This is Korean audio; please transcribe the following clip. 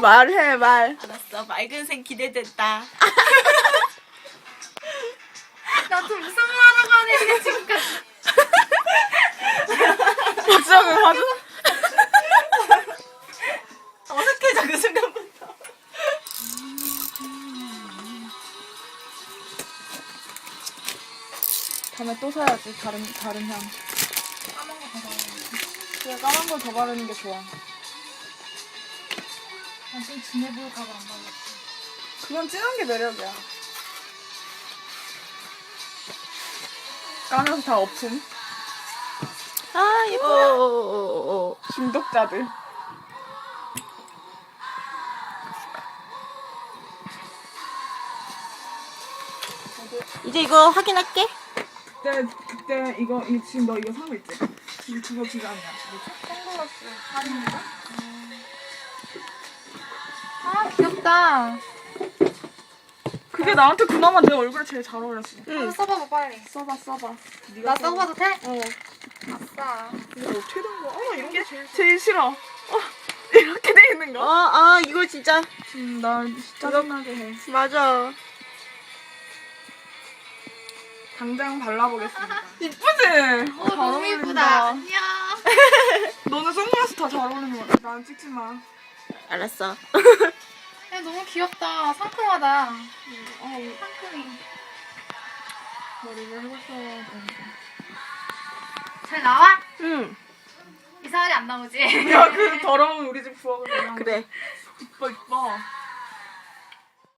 말해 말. 알았어. 맑은 색 기대된다. 나도 무슨 말 하라고 하네 지금까지. 박수하면 봐줘. 어색해져 그 순간부터. 다음에 또 사야지 다른 다른 향. 까만 걸더 바르는 게 좋아. 진해 보일까봐 안 발랐어. 그건 진한 게 매력이야. 까면서 다 엎음. 아 예뻐. 중독자들. 이제 이거 확인할게. 그때 그때 이거 이 지금 너 이거 산거 있지? 이거 그거 아니야? 뭐지? 선글라스 할인인가? 아 귀엽다. 그게 나한테 그나마 내 얼굴에 제일 잘 어울렸어. 한번 써봐봐 빨리. 써봐 써봐. 나 써봐도 돼? 어. 아싸. 이거 어떻게 된 거야? 어 이런 게 제일 싫어. 어 이렇게 돼 있는 어, 거? 아 이거 진짜 음, 나 진짜 짜증나게 해. 맞아. 당장 발라보겠습니다. 이쁘지? 어 너무 예쁘다. 안녕. 너는 선글라스 더잘 어울리는 것 같아. 난 찍지 마. 알았어. 야 너무 귀엽다. 상큼하다. 어, 상큼이. 머리를 해봤어야 되는데. 잘 나와? 응. 이상하게 안 나오지? 야, 그 더러운 우리 집 부엌을 그냥. 그래. 이뻐, 이뻐.